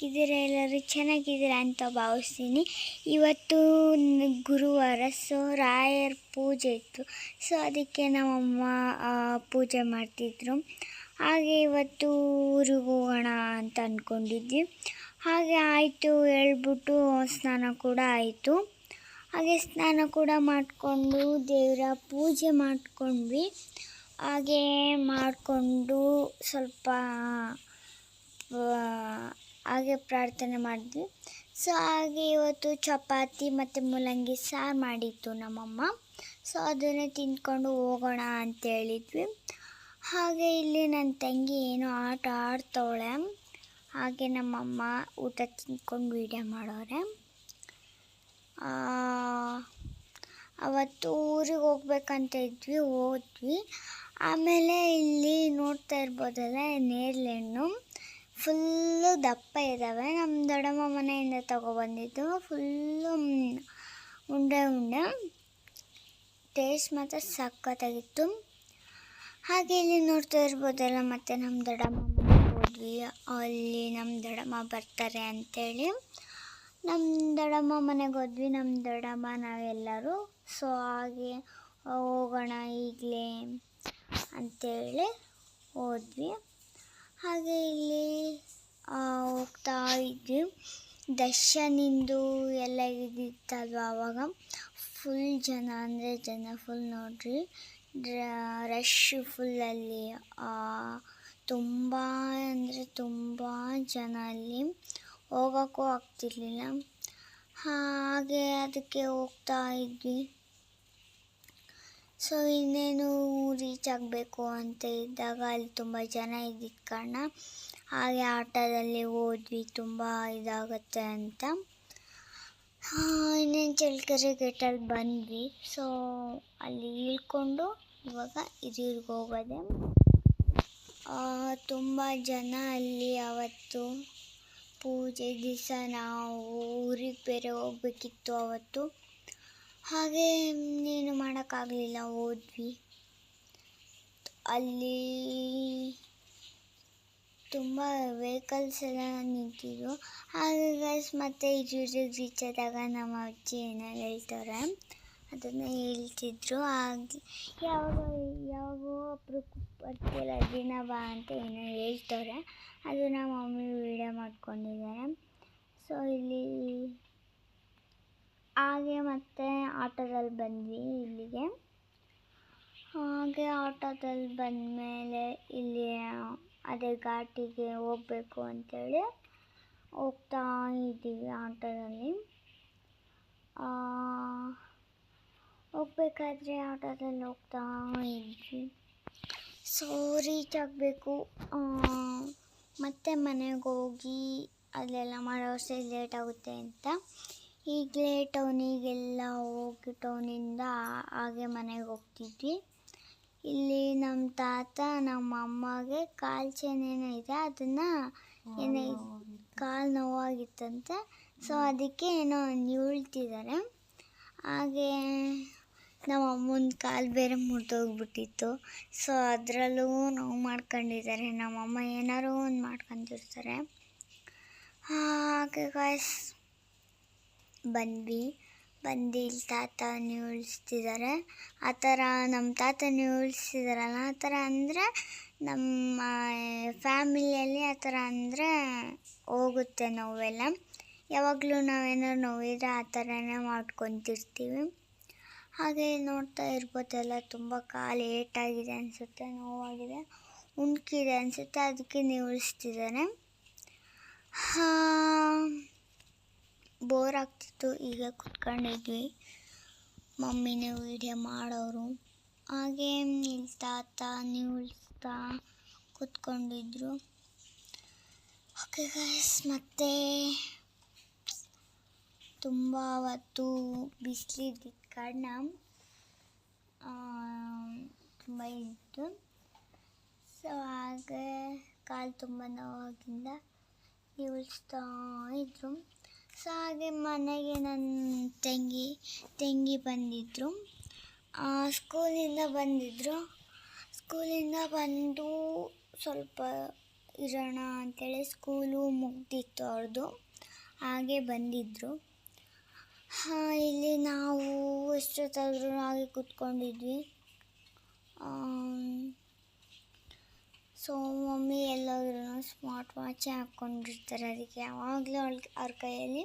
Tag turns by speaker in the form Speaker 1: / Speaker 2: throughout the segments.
Speaker 1: ಹೇಗಿದ್ದೀರಾ ಎಲ್ಲರೂ? ಚೆನ್ನಾಗಿದ್ದೀರಾ ಅಂತ ಭಾವಿಸ್ತೀನಿ. ಇವತ್ತು ಗುರುವಾರ ಸೊ ರಾಯರ ಪೂಜೆ ಇತ್ತು. ಸೊ ಅದಕ್ಕೆ ನಮ್ಮಮ್ಮ ಪೂಜೆ ಮಾಡ್ತಿದ್ರು. ಹಾಗೆ ಇವತ್ತು ಊರಿಗೆ ಹೋಗೋಣ ಅಂತ ಅಂದ್ಕೊಂಡಿದ್ವಿ ಹಾಗೆ ಆಯಿತು, ಹೇಳ್ಬಿಟ್ಟು ಸ್ನಾನ ಕೂಡ ಆಯಿತು. ಹಾಗೆ ಸ್ನಾನ ಕೂಡ ಮಾಡಿಕೊಂಡು ದೇವರ ಪೂಜೆ ಮಾಡಿಕೊಂಡ್ವಿ. ಹಾಗೆ ಮಾಡಿಕೊಂಡು ಸ್ವಲ್ಪ ಹಾಗೆ ಪ್ರಾರ್ಥನೆ ಮಾಡಿದ್ವಿ. ಸೊ ಹಾಗೆ ಇವತ್ತು ಚಪಾತಿ ಮತ್ತು ಮೂಲಂಗಿ ಸಾರು ಮಾಡಿತ್ತು ನಮ್ಮಮ್ಮ. ಸೊ ಅದನ್ನು ತಿಂದ್ಕೊಂಡು ಹೋಗೋಣ ಅಂತ ಹೇಳಿದ್ವಿ. ಹಾಗೆ ಇಲ್ಲಿ ನನ್ನ ತಂಗಿ ಏನೋ ಆಟ ಆಡ್ತವಳೆ. ಹಾಗೆ ನಮ್ಮಮ್ಮ ಊಟ ತಿಂದ್ಕೊಂಡು ವೀಡಿಯೋ ಮಾಡೋರೆ. ಅವತ್ತು ಊರಿಗೆ ಹೋಗ್ಬೇಕಂತ ಇದ್ವಿ, ಹೋದ್ವಿ. ಆಮೇಲೆ ಇಲ್ಲಿ ನೋಡ್ತಾ ಇರ್ಬೋದಲ್ಲ ನೇರ್ಲೆಹಣ್ಣು ಫುಲ್ಲು ದಪ್ಪ ಇದ್ದಾವೆ. ನಮ್ಮ ದೊಡ್ಡಮ್ಮ ಮನೆಯಿಂದ ತೊಗೊಬಂದಿದ್ದು ಫುಲ್ಲು ಉಂಡೆ ಉಂಡೆ. ಟೇಸ್ಟ್ ಮಾತ್ರ ಸಖತ್ತಾಗಿತ್ತು. ಹಾಗೆ ಇಲ್ಲಿ ನೋಡ್ತಾ ಇರ್ಬೋದಲ್ಲ, ಮತ್ತು ನಮ್ಮ ದೊಡ್ಡಮ್ಮ ಮನೆಗೆ ಹೋದ್ವಿ. ಅಲ್ಲಿ ನಮ್ಮ ದೊಡ್ಡಮ್ಮ ಬರ್ತಾರೆ ಅಂತೇಳಿ. ನಮ್ಮ ದೊಡ್ಡಮ್ಮ ಮನೆಗೆ ಹೋದ್ವಿ. ನಮ್ಮ ದೊಡ್ಡಮ್ಮ, ನಾವೆಲ್ಲರೂ. ಸೊ ಹಾಗೆ ಹೋಗೋಣ ಈಗಲೇ ಅಂತೇಳಿ ಹೋದ್ವಿ. ಹಾಗೆ ಇಲ್ಲಿ ಹೋಗ್ತಾ ಇದ್ವಿ. ದರ್ಶನಿಂದು ಎಲ್ಲ ಇದಿತ್ತಲ್ವ ಅವಾಗ? ಫುಲ್ ಜನ, ಅಂದರೆ ಜನ ಫುಲ್ ನೋಡ್ರಿ. ರಶ್ ಫುಲ್ಲಲ್ಲಿ ತುಂಬ, ಅಂದರೆ ತುಂಬ ಜನ ಅಲ್ಲಿ. ಹೋಗೋಕ್ಕೂ ಆಗ್ತಿರ್ಲಿಲ್ಲ. ಹಾಗೆ ಅದಕ್ಕೆ ಹೋಗ್ತಾ ಇದ್ವಿ. ಸೊ ಇನ್ನೇನು ರೀಚ್ ಆಗಬೇಕು ಅಂತ ಇದ್ದಾಗ ಅಲ್ಲಿ ತುಂಬ ಜನ ಇದ್ದಿದ್ದ ಕಾರಣ ಹಾಗೆ ಆಟೋದಲ್ಲಿ ಹೋದ್ವಿ, ತುಂಬ ಇದಾಗುತ್ತೆ ಅಂತ. ಇನ್ನೇನು ಚಳ್ಳಕೆರೆ ಗೇಟಲ್ಲಿ ಬಂದ್ವಿ. ಸೊ ಅಲ್ಲಿ ಇಳ್ಕೊಂಡು ಇವಾಗ ಹಿರಿಯೂರಿಗೆ ಹೋಗೋದೆ. ತುಂಬ ಜನ ಅಲ್ಲಿ ಅವತ್ತು ಪೂಜೆ ದಿವಸ ನಾವು ಊರಿಗೆ ಬೇರೆ ಹೋಗ್ಬೇಕಿತ್ತು ಅವತ್ತು. ಹಾಗೆ ಏನು ಮಾಡೋಕ್ಕಾಗಲಿಲ್ಲ ಹೋದ್ವಿ ಅಲ್ಲಿ ತುಂಬ ವೆಹಿಕಲ್ಸ್ ಎಲ್ಲ ನಿಂತಿದ್ವು. ಹಾಗೆ ಗೈಸ್ ಮತ್ತೆ ಹಿರಿಯೂರಿಗೆ ರೀಚ್ ಆದಾಗ ನಮ್ಮ ಅಜ್ಜಿ ಏನೋ ಹೇಳ್ತಾರೆ. ಅದನ್ನು ಹೇಳ್ತಿದ್ರು. ಹಾಗೆ ಯಾವಾಗ, ಯಾವಾಗೋ ಅಪರೂಪಕ್ಕೆ ಬರ್ತಿಲ್ಲ ದಿನ ಬಾ ಅಂತ ಏನೋ ಹೇಳ್ತಾರೆ. ಅದು ನಮ್ಮ ಮಮ್ಮಿ ವೀಡಿಯೋ ಮಾಡ್ಕೊಂಡಿದ್ದಾರೆ. ಸೊ ಇಲ್ಲಿ ಹಾಗೆ ಮತ್ತೆ ಆಟೋದಲ್ಲಿ ಬಂದ್ವಿ ಇಲ್ಲಿಗೆ. ಹಾಗೆ ಆಟೋದಲ್ಲಿ ಬಂದಮೇಲೆ ಇಲ್ಲಿ ಅದೇ ಘಾಟಿಗೆ ಹೋಗಬೇಕು ಅಂತೇಳಿ ಹೋಗ್ತಾ ಇದ್ದೀವಿ ಆಟೋದಲ್ಲಿ. ಹೋಗ್ಬೇಕಾದ್ರೆ ಆಟೋದಲ್ಲಿ ಹೋಗ್ತಾ ಇದ್ವಿ. ಸೊ ರೀಚ್ ಆಗಬೇಕು ಮತ್ತೆ ಮನೆಗೆ ಹೋಗಿ ಅಲ್ಲೆಲ್ಲ ಮಾಡೋ ಅಷ್ಟೇ ಲೇಟ್ ಆಗುತ್ತೆ ಅಂತ. ಈಗಲೇ ಟೌನಿಗೆಲ್ಲ ಹೋಗಿ ಟೌನಿಂದ ಹಾಗೆ ಮನೆಗೆ ಹೋಗ್ತಿದ್ವಿ. ಇಲ್ಲಿ ನಮ್ಮ ತಾತ ನಮ್ಮ ಅಮ್ಮಗೆ ಕಾಲು ಚೇನೇನೋ ಇದೆ, ಅದನ್ನು ಏನೇ ಕಾಲು ನೋವಾಗಿತ್ತಂತೆ. ಸೊ ಅದಕ್ಕೆ ಏನೋ ನೀಳ್ತಿದ್ದಾರೆ ಹಾಗೆ ನಮ್ಮ ಅಮ್ಮನ ಕಾಲು ಬೇರೆ ಮುರಿದೋಗ್ಬಿಟ್ಟಿತ್ತು. ಸೊ ಅದರಲ್ಲೂ ನೋವು ಮಾಡ್ಕೊಂಡಿದ್ದಾರೆ. ನಮ್ಮಮ್ಮ ಏನಾರು ಒಂದು ಮಾಡ್ಕೊಂಡಿರ್ತಾರೆ. ಹಾಗೆ ಗಾಯ್ಸ್ ಬಂದ್ವಿ. ಬಂದು ಇಲ್ಲಿ ತಾತ ನೀಳಿಸ್ತಿದ್ದಾರೆ ಆ ಥರ ನಮ್ಮ ತಾತ ನೀಳಿಸ್ತಿದಾರಲ್ಲ ಆ ಥರ ಅಂದರೆ ನಮ್ಮ ಫ್ಯಾಮಿಲಿಯಲ್ಲಿ ಆ ಥರ ಅಂದರೆ ಹೋಗುತ್ತೆ ನೋವೆಲ್ಲ. ಯಾವಾಗಲೂ ನಾವೇನಾದ್ರು ನೋವಿದ್ರೆ ಆ ಥರನೇ ಮಾಡ್ಕೊತಿರ್ತೀವಿ. ಹಾಗೆ ನೋಡ್ತಾ ಇರ್ಬೋದಲ್ಲ ತುಂಬ ಕಾಲು ಏಟಾಗಿದೆ ಅನಿಸುತ್ತೆ, ನೋವಾಗಿದೆ, ಉಣ್ಕಿದೆ ಅನಿಸುತ್ತೆ, ಅದಕ್ಕೆ ನೀಳಿಸ್ತಿದ್ದಾರೆ ಹಾಂ ಬೋರ್ ಆಗ್ತಿತ್ತು. ಈಗ ಕುತ್ಕೊಂಡಿದ್ವಿ. ಮಮ್ಮಿನೇ ವೀಡಿಯೋ ಮಾಡೋರು. ಹಾಗೆ ನಿಲ್ತಾತ ತಾತ ನೀಳ್ಸ್ತಾ ಕುತ್ಕೊಂಡಿದ್ರು. ಓಕೆ ಗೈಸ್ ಮತ್ತೆ ತುಂಬ ಅವತ್ತು ಬಿಸಿಲಿದ್ದಿದ್ದ ಕಾರಣ ತುಂಬ ಇತ್ತು ಸೊ ಹಾಗೆ ಕಾಲು ತುಂಬ ನೋವಾಗಿಂದ ನೀವಿಸ್ತಾ ಇದ್ರು. ಸೊ ಹಾಗೆ ಮನೆಗೆ ನನ್ನ ತಂಗಿ ತಂಗಿ ಬಂದಿದ್ದರು ಸ್ಕೂಲಿಂದ ಬಂದಿದ್ದರು ಸ್ಕೂಲಿಂದ ಬಂದು ಸ್ವಲ್ಪ ಇರೋಣ ಅಂತೇಳಿ ಸ್ಕೂಲು ಮುಗ್ದಿತ್ತು ಅವ್ರದ್ದು ಹಾಗೆ ಬಂದಿದ್ದರು ಇಲ್ಲಿ ನಾವು ಎಷ್ಟೊತ್ತಾದರೂ ಹಾಗೆ ಕೂತ್ಕೊಂಡಿದ್ವಿ. ಸೊ ಮಮ್ಮಿ ಎಲ್ಲಾದ್ರೂ ಸ್ಮಾರ್ಟ್ ವಾಚೇ ಹಾಕ್ಕೊಂಡಿರ್ತಾರೆ ಅದಕ್ಕೆ ಯಾವಾಗಲೂ ಅವ್ಳ, ಅವ್ರ ಕೈಯಲ್ಲಿ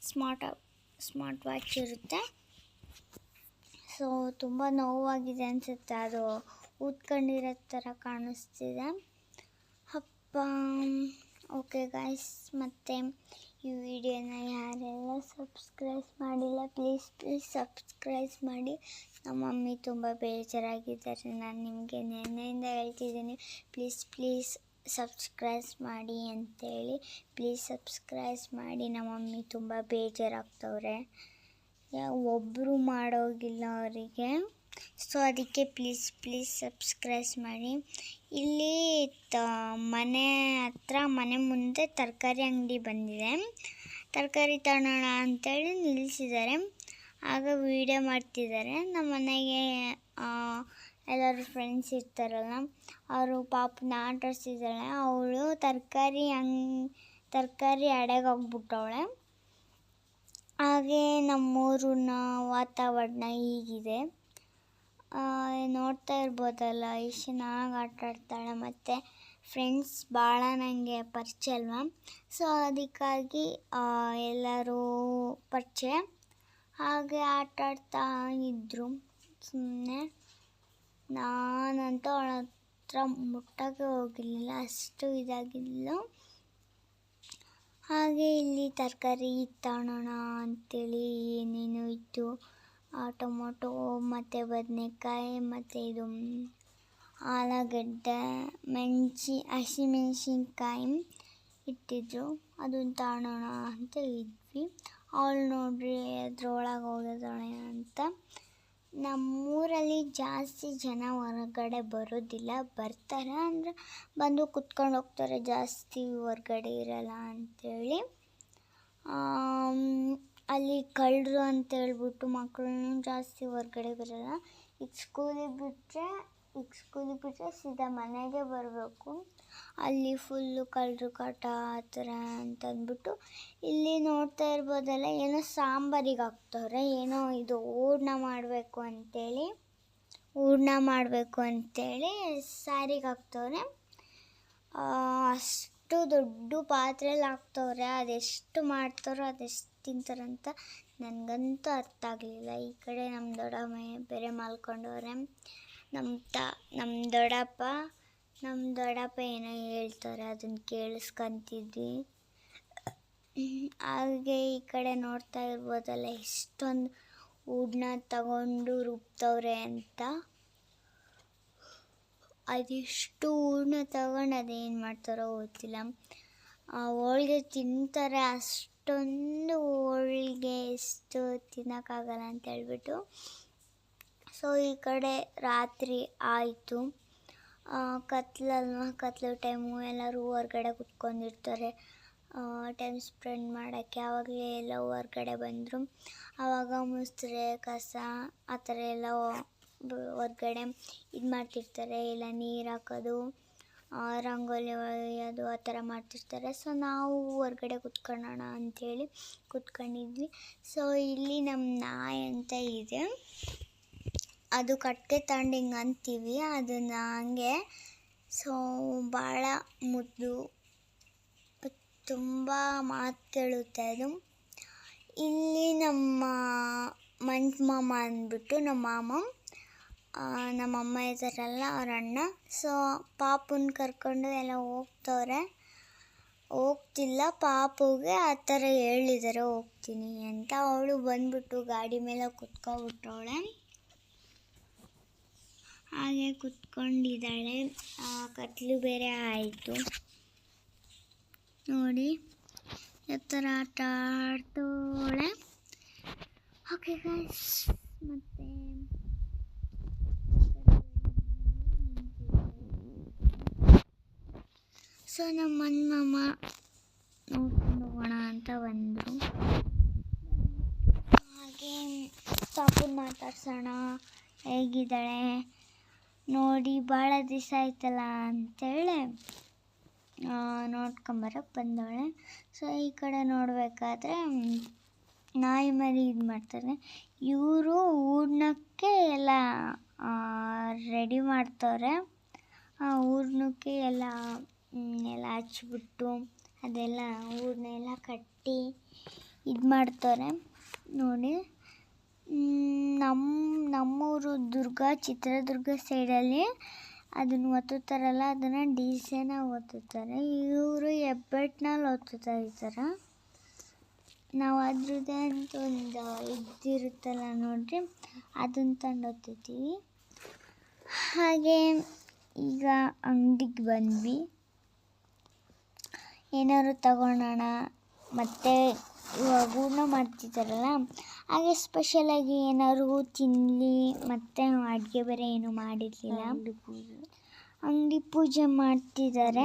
Speaker 1: ಸ್ಮಾರ್ಟ್ ಸ್ಮಾರ್ಟ್ ವಾಚ್ ಇರುತ್ತೆ. ಸೊ ತುಂಬ ನೋವಾಗಿದೆ ಅನಿಸುತ್ತೆ. ಅದು ಊದ್ಕೊಂಡಿರೋ ಥರ ಕಾಣಿಸ್ತಿದೆ. ಅಪ್ಪ ಓಕೆ ಗಾಯ್ಸ್ ಮತ್ತು ಈ ವಿಡಿಯೋನ ಯಾರೆಲ್ಲ ಸಬ್ಸ್ಕ್ರೈಬ್ ಮಾಡಿಲ್ಲ ಪ್ಲೀಸ್ ಪ್ಲೀಸ್ ಸಬ್ಸ್ಕ್ರೈಬ್ ಮಾಡಿ. ನಮ್ಮ ಮಮ್ಮಿ ತುಂಬ ಬೇಜಾರಾಗಿದ್ದಾರೆ. ನಾನು ನಿಮಗೆ ನೆನ್ನೆಯಿಂದ ಹೇಳ್ತಿದ್ದೀನಿ ಪ್ಲೀಸ್ ಪ್ಲೀಸ್ ಸಬ್ಸ್ಕ್ರೈಬ್ ಮಾಡಿ ಅಂತೇಳಿ. ಪ್ಲೀಸ್ ಸಬ್ಸ್ಕ್ರೈಬ್ ಮಾಡಿ. ನಮ್ಮ ಮಮ್ಮಿ ತುಂಬ ಬೇಜಾರಾಗ್ತವ್ರೆ. ಒಬ್ಬರು ಮಾಡೋಗಿಲ್ಲ ಅವರಿಗೆ. ಸೊ ಅದಕ್ಕೆ ಪ್ಲೀಸ್ ಪ್ಲೀಸ್ ಸಬ್ಸ್ಕ್ರೈಬ್ ಮಾಡಿ. ಇಲ್ಲಿ ಮನೆ ಹತ್ರ ಮನೆ ಮುಂದೆ ತರಕಾರಿ ಅಂಗಡಿ ಬಂದಿದೆ. ತರಕಾರಿ ತಗೊಳ್ಳೋಣ ಅಂತೇಳಿ ನಿಲ್ಲಿಸಿದ್ದಾರೆ. ಆಗ ವೀಡಿಯೋ ಮಾಡ್ತಿದ್ದಾರೆ. ನಮ್ಮ ಮನೆಗೆ ಎಲ್ಲರೂ ಫ್ರೆಂಡ್ಸ್ ಇರ್ತಾರಲ್ಲ, ಅವರು ಪಾಪನ ಆಟಾಡ್ಸಿದ್ದಾಳೆ ಅವಳು ತರಕಾರಿ ಅಂಗ್, ತರಕಾರಿ ಅಡೆಗೆ ಹೋಗ್ಬಿಟ್ಟವಳೆ. ಹಾಗೆ ನಮ್ಮೂರಿನ ವಾತಾವರಣ ಹೀಗಿದೆ. ನೋಡ್ತಾ ಇರ್ಬೋದಲ್ಲ ಎಷ್ಟು ಚೆನ್ನಾಗಿ ಆಟ ಆಡ್ತಾಳೆ ಮತ್ತು ಫ್ರೆಂಡ್ಸ್ ಭಾಳ ನನಗೆ ಪರಿಚಯ ಅಲ್ವಾ? ಸೊ ಅದಕ್ಕಾಗಿ ಎಲ್ಲರೂ ಪರಿಚಯ. ಹಾಗೆ ಆಟ ಆಡ್ತಾ ಇದ್ದರು ಸುಮ್ಮನೆ ನಾನಂತೂ ಅವಳ ಹತ್ರ ಮುಟ್ಟಕ್ಕೆ ಹೋಗಿರಲಿಲ್ಲ, ಅಷ್ಟು ಇದಾಗಿಲ್ಲ ಹಾಗೆ ಇಲ್ಲಿ ತರಕಾರಿ ತಗೊಳ್ಳೋಣ ಅಂತೇಳಿ ಏನೇನು ಇತ್ತು. ಟೊಮೊಟೊ, ಮತ್ತು ಬದನೆಕಾಯಿ, ಮತ್ತು ಇದು ಆಲೂಗಡ್ಡೆ, ಮೆಣಸಿ, ಹಸಿಮೆಣ್ಸಿನ್ಕಾಯಿ ಇಟ್ಟಿದ್ರು. ಅದನ್ನು ತಗೊಳ್ಳೋಣ ಅಂತ ಇದ್ವಿ ಅವಳು ನೋಡ್ರಿ ಅದ್ರೊಳಗೆ ಹೋಗಿದ್ದಾಳೆ ಅಂತ. ನಮ್ಮೂರಲ್ಲಿ ಜಾಸ್ತಿ ಜನ ಹೊರಗಡೆ ಬರೋದಿಲ್ಲ. ಬರ್ತಾರೆ ಅಂದರೆ ಬಂದು ಕುತ್ಕೊಂಡು ಹೋಗ್ತಾರೆ ಜಾಸ್ತಿ ಹೊರ್ಗಡೆ ಇರಲ್ಲ ಅಂಥೇಳಿ ಅಲ್ಲಿ ಕಳ್ಳರು ಅಂತ ಹೇಳ್ಬಿಟ್ಟು ಮಕ್ಕಳನ್ನು ಜಾಸ್ತಿ ಹೊರಗಡೆ ಬಿಡಲ್ಲ ಈಗ ಸ್ಕೂಲಿಗೆ ಬಿಟ್ಟರೆ ಈಗ ಸ್ಕೂಲಿಗೆ ಬಿಟ್ಟರೆ ಸೀದಾ ಮನೆಗೆ ಬರಬೇಕು. ಅಲ್ಲಿ ಫುಲ್ಲು ಕಳ್ಳರು ಕಾಟ ಆ ಥರ ಅಂತಂದ್ಬಿಟ್ಟು ಇಲ್ಲಿ ನೋಡ್ತಾ ಇರ್ಬೋದಲ್ಲ, ಏನೋ ಸಾಂಬಾರಿಗೆ ಹಾಕ್ತವ್ರೆ, ಏನೋ ಇದು ಹೂರ್ಣ ಮಾಡಬೇಕು ಅಂತೇಳಿ, ಹೂರ್ಣ ಮಾಡಬೇಕು ಅಂತೇಳಿ ಸಾರಿಗೆ ಹಾಕ್ತವ್ರೆ. ಅಷ್ಟು ದೊಡ್ಡ ಪಾತ್ರೆಯಲ್ಲಿ ಹಾಕ್ತವ್ರೆ, ಅದೆಷ್ಟು ಮಾಡ್ತಾರೋ ಅದೆಷ್ಟು ತಿಂತಾರಂತ ನನಗಂತೂ ಅರ್ಥ ಆಗಲಿಲ್ಲ. ಈ ಕಡೆ ನಮ್ಮ ದೊಡ್ಡಮ್ಮ ಬೇರೆ ಮಾಲ್ಕೊಂಡವ್ರೆ ನಮ್ಮ ತ ನಮ್ಮ ದೊಡ್ಡಪ್ಪ ನಮ್ಮ ದೊಡ್ಡಪ್ಪ ಏನೋ ಹೇಳ್ತಾರೆ ಅದನ್ನು ಕೇಳಿಸ್ಕೊಂತಿದ್ವಿ. ಹಾಗೆ ಈ ಕಡೆ ನೋಡ್ತಾ ಇರ್ಬೋದಲ್ಲ, ಎಷ್ಟೊಂದು ಊಡ್ನ ತಗೊಂಡು ರುಬ್ತವ್ರೆ ಅಂತ. ಅದೆಷ್ಟು ಹೂರ್ಣ ತಗೊಂಡು ಅದೇನು ಮಾಡ್ತಾರೋ ಗೊತ್ತಿಲ್ಲ. ಹೋಳಿಗೆ ತಿಂತಾರೆ ತಿಂತಾರೆ ಅಷ್ಟೊಂದು ಹೋಳಿಗೆ ಎಷ್ಟು ತಿನ್ನೋಕ್ಕಾಗಲ್ಲ ಅಂತ ಹೇಳ್ಬಿಟ್ಟು. ಸೊ ಈ ಕಡೆ ರಾತ್ರಿ ಆಯಿತು. ಕತ್ಲಲ್ವ? ಕತ್ಲು ಟೈಮು ಎಲ್ಲರೂ ಹೊರ್ಗಡೆ ಕುತ್ಕೊಂಡಿರ್ತಾರೆ. ಟೈಮ್ ಸ್ಪೆಂಡ್ ಮಾಡೋಕ್ಕೆ ಆವಾಗಲೇ ಎಲ್ಲ ಹೊರ್ಗಡೆ ಬಂದರು. ಆವಾಗ ಮುಸ್ರೆ, ಕಸ, ಆ ಥರ ಎಲ್ಲ ಹೊರ್ಗಡೆ ಇದು ಮಾಡ್ತಿರ್ತಾರೆ ಇಲ್ಲ ನೀರು ಹಾಕೋದು. ರಂಗೋಲಿ ಅದು ಆ ಥರ ಮಾಡ್ತಿರ್ತಾರೆ. ಸೊ ನಾವು ಹೊರ್ಗಡೆ ಕುತ್ಕೊಳ್ಳೋಣ ಅಂಥೇಳಿ ಕುತ್ಕೊಂಡಿದ್ವಿ. ಸೊ ಇಲ್ಲಿ ನಮ್ಮ ನಾಯಿ ಅಂತ ಇದೆ. ಅದು ಕಟ್ಟಿಗೆ ತಗೊಂಡು ಹಿಂಗೆ ಅಂತೀವಿ. ಅದನ್ನು ಹಂಗೆ ಸೊ ಭಾಳ ಮುದ್ದು. ತುಂಬ ಮಾತು ಕೇಳುತ್ತೆ ಅದು. ಇಲ್ಲಿ ನಮ್ಮ ಮಂಚ್ ಮಾಮ ಅಂದ್ಬಿಟ್ಟು ನಮ್ಮ ಮಾಮ. ನಮ್ಮ ಅಮ್ಮ ಇದ್ದಾರಲ್ಲ ಅವ್ರ ಅಣ್ಣ. ಸೊ ಪಾಪುನ ಕರ್ಕೊಂಡು ಎಲ್ಲ ಹೋಗ್ತವ್ರೆ. ಹೋಗ್ತಿಲ್ಲ, ಪಾಪುಗೆ ಆ ಥರ ಹೇಳಿದ್ದಾರೆ ಹೋಗ್ತೀನಿ ಅಂತ. ಅವಳು ಬಂದ್ಬಿಟ್ಟು ಗಾಡಿ ಮೇಲೆ ಕುತ್ಕೊಬಿಟ್ಟವಳೆ ಹಾಗೆ ಕುತ್ಕೊಂಡಿದ್ದಾಳೆ. ಕತ್ಲು ಬೇರೆ ಆಯಿತು. ನೋಡಿ ಯಾವ ಥರ ಆಟ ಆಡ್ತೋಳೆ ಓಕೆ ಗೈಸ್ ಮತ್ತೆ ಸೊ ನಮ್ಮ ಮನ್ ಮಾಮ ನೋಡ್ಕೊಂಡು ಹೋಗೋಣ ಅಂತ ಬಂದರು. ಹಾಗೆ ಪಾಪುನ ಮಾತಾಡ್ಸೋಣ. ಹೇಗಿದ್ದಾಳೆ? ನೋಡಿ ಭಾಳ ದಿವಸ ಆಯ್ತಲ್ಲ ಅಂತೇಳಿ ನೋಡ್ಕೊಂಬರಕ್ಕೆ ಬಂದವಳೆ. ಸೊ ಈ ಕಡೆ ನೋಡಬೇಕಾದ್ರೆ, ನಾಯಿ ಮರಿ ಇದು ಮಾಡ್ತಾರೆ. ಇವರು ಊರ್ಣಕ್ಕೆ ಎಲ್ಲ ರೆಡಿ ಮಾಡ್ತವ್ರೆ. ಆ ಹೂರ್ಣಕ್ಕೆ ಎಲ್ಲ ಎಲ್ಲ ಹಚ್ಬಿಟ್ಟು ಅದೆಲ್ಲ ಊರನ್ನೆಲ್ಲ ಕಟ್ಟಿ ಇದು ಮಾಡ್ತಾರೆ. ನೋಡಿ. ನಮ್ಮ ನಮ್ಮೂರು ದುರ್ಗ, ಚಿತ್ರದುರ್ಗ ಸೈಡಲ್ಲಿ ಅದನ್ನು ಒತ್ತುತ್ತಾರಲ್ಲ ಅದನ್ನು ಡಿಸೆನಾಗಿ ಒತ್ತುತ್ತಾರೆ ಇವರು ಹೆಬ್ಬೆಟ್ನಲ್ಲಿ ಒತ್ತುತ್ತಾ ಇರ್ತಾರೆ ನಾವು ಅದ್ರದ್ದೇ ಅಂತ ಒಂದು ಇದಿರುತ್ತಲ್ಲ ನೋಡ್ರಿ, ಅದನ್ನು ತಂದು ಒತ್ತುತ್ತೀವಿ ಹಾಗೆ ಈಗ ಅಂಗಡಿಗೆ ಬಂದ್ವಿ. ಏನಾದ್ರು ತಗೊಳೋಣ ಮತ್ತು ಇವಾಗ ಹೂರ್ಣ ಮಾಡ್ತಿದ್ದಾರಲ್ಲ ಹಾಗೆ ಸ್ಪೆಷಲಾಗಿ ಏನಾದ್ರು ತಿನ್ನಲಿ ಮತ್ತು ಅಡುಗೆ ಬೇರೆ ಏನು ಮಾಡಿರಲಿಲ್ಲ. ಅಂಗಡಿ ಪೂಜೆ. ಮಾಡ್ತಿದ್ದಾರೆ.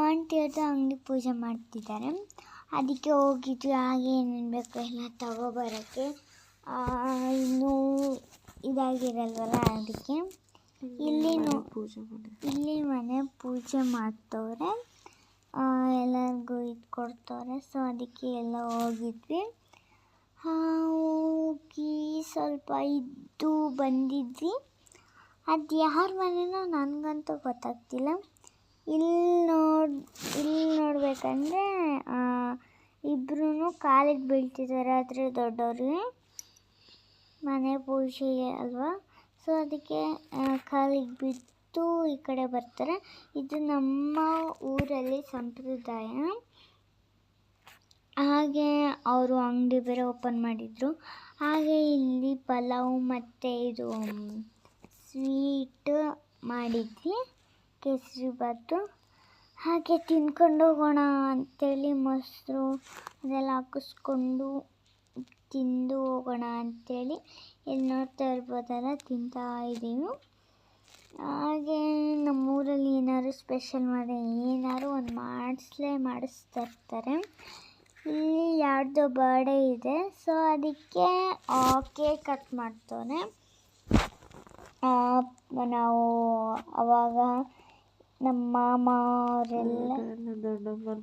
Speaker 1: ಆಂಟಿ ಅವ್ರದ್ದು ಅಂಗಡಿ ಪೂಜೆ ಮಾಡ್ತಿದ್ದಾರೆ. ಅದಕ್ಕೆ ಹೋಗಿದ್ವಿ ಹಾಗೆ ಏನೇನು ಬೇಕು ಎಲ್ಲ ತಗೊಬರೋಕ್ಕೆ. ಇನ್ನೂ ಇದಾಗಿರಲ್ವಲ್ಲ ಅದಕ್ಕೆ. ಇಲ್ಲಿ
Speaker 2: ಪೂಜೆ
Speaker 1: ಇಲ್ಲಿ ಮನೆ ಪೂಜೆ ಮಾಡ್ತವ್ರೆ. ಎಲ್ಲರಿಗೂ ಇದು ಕೊಡ್ತಾರೆ. ಸೊ ಅದಕ್ಕೆ ಎಲ್ಲ ಹೋಗಿದ್ವಿ. ಹೋಗಿ ಸ್ವಲ್ಪ ಇದ್ದು ಬಂದಿದ್ವಿ. ಅದು ಯಾರ ಮನೆನೋ ನನಗಂತೂ ಗೊತ್ತಾಗ್ತಿಲ್ಲ. ಇಲ್ಲಿ ನೋಡಿ, ಇಲ್ಲಿ ನೋಡ್ಬೇಕಂದ್ರೆ ಇಬ್ಬರೂ ಕಾಲಿಗೆ ಬೀಳ್ತಿದ್ದಾರೆ ಆದರೆ ದೊಡ್ಡವ್ರಿಗೆ ಮನೆ ಪೂಜೆಗೆ ಅಲ್ವಾ? ಸೊ ಅದಕ್ಕೆ ಕಾಲಿಗೆ ಬಿದ್ದು ಈ ಕಡೆ ಬರ್ತಾರೆ. ಇದು ನಮ್ಮ ಊರಲ್ಲಿ ಸಂಪ್ರದಾಯ. ಹಾಗೆ ಅವರು ಅಂಗಡಿ ಬೇರೆ ಓಪನ್ ಮಾಡಿದರು. ಹಾಗೆ ಇಲ್ಲಿ ಪಲಾವ್ ಮತ್ತು ಇದು ಸ್ವೀಟ್ ಮಾಡಿದ್ವಿ. ಕೇಸರಿ ಬಾತು ಹಾಗೆ ತಿನ್ಕೊಂಡು ಹೋಗೋಣ ಅಂಥೇಳಿ ಮೊಸರು ಅದೆಲ್ಲ ಹಾಕಿಸ್ಕೊಂಡು ತಿಂದು ಹೋಗೋಣ ಅಂಥೇಳಿ ಇಲ್ಲಿ ನೋಡ್ತಾ ಇರ್ಬೋದಲ್ಲ, ತಿಂತಾ ಇದ್ದೀವಿ ಹಾಗೆ ನಮ್ಮೂರಲ್ಲಿ ಏನಾದ್ರು ಸ್ಪೆಷಲ್ ಮಾಡಿ ಏನಾದ್ರು ಒಂದು ಮಾಡಿಸ್ಲೇ ಮಾಡಿಸ್ತಾ ಇರ್ತಾರೆ. ಇಲ್ಲಿ ಯಾರ್ದೋ ಬರ್ಡೇ ಇದೆ. ಸೊ ಅದಕ್ಕೆ ಕೇಕ್ ಕಟ್ ಮಾಡ್ತಾನೆ. ಆ, ನಾವು ಅವಾಗ ನಮ್ಮ ಮಾಮ ಅವರೆಲ್ಲ